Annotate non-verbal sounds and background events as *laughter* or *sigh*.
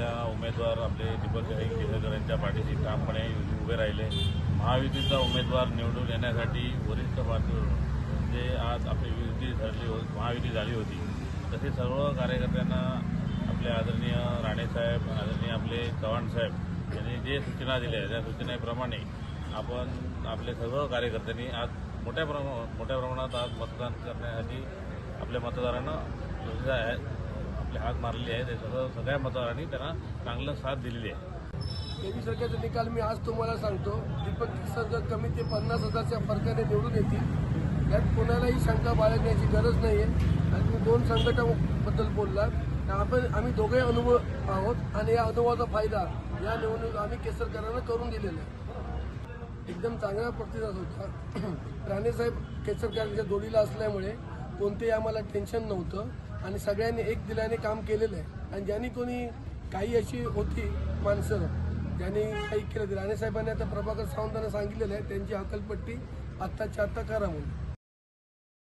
आपल्या उमेदवार आपले दीपकभाई केसरकर यांच्या पाठीशी ठामपणे उभे राहिले. महायुतीचा उमेदवार निवडून येण्यासाठी वरिष्ठ पातळीवर जे आज आपली युती ठरली होती महायुती झाली होती तसे सर्व कार्यकर्त्यांना आपले आदरणीय राणेसाहेब आदरणीय आपले चव्हाणसाहेब यांनी जे सूचना दिल्या त्या सूचनेप्रमाणे आपण आपले सर्व कार्यकर्त्यांनी आज मोठ्या प्रमा मोठ्या प्रमाणात आज मतदान करण्यासाठी आपल्या मतदारांना सुविधा आहे, आपले हात मारलेले आहे ते सगळ्या मतदारांनी त्यांना चांगलं साथ दिलेली आहे. केबी सरकारचा निकाल मी आज तुम्हाला सांगतो. दीपक सरकार कमी ते पन्नास हजारच्या फरकाने निवडून येतील. यात कोणालाही शंका बाळगण्याची गरज नाही आहे आणि तुम्ही दोन संघटनाबद्दल बोलला तर आपण आम्ही दोघे अनुभव आहोत आणि या अनुभवाचा फायदा या निवडणूक आम्ही केसरकरांना करून दिलेला आहे. एकदम चांगला प्रतिसाद होता. *clears throat* राणेसाहेब केसरकरांच्या जोडीला असल्यामुळे कोणतेही आम्हाला टेन्शन नव्हतं. आणि सगळ्यांनी एक दिलाने काम केलेलं आहे. आणि ज्यांनी कोणी काही अशी होती माणसं ज्यांनी काही केलं ते राणेसाहेबांनी आता प्रभाकर सावंतांना सांगितलेलं आहे त्यांची हकलपट्टी आत्ताच्या आत्ता करा म्हणून.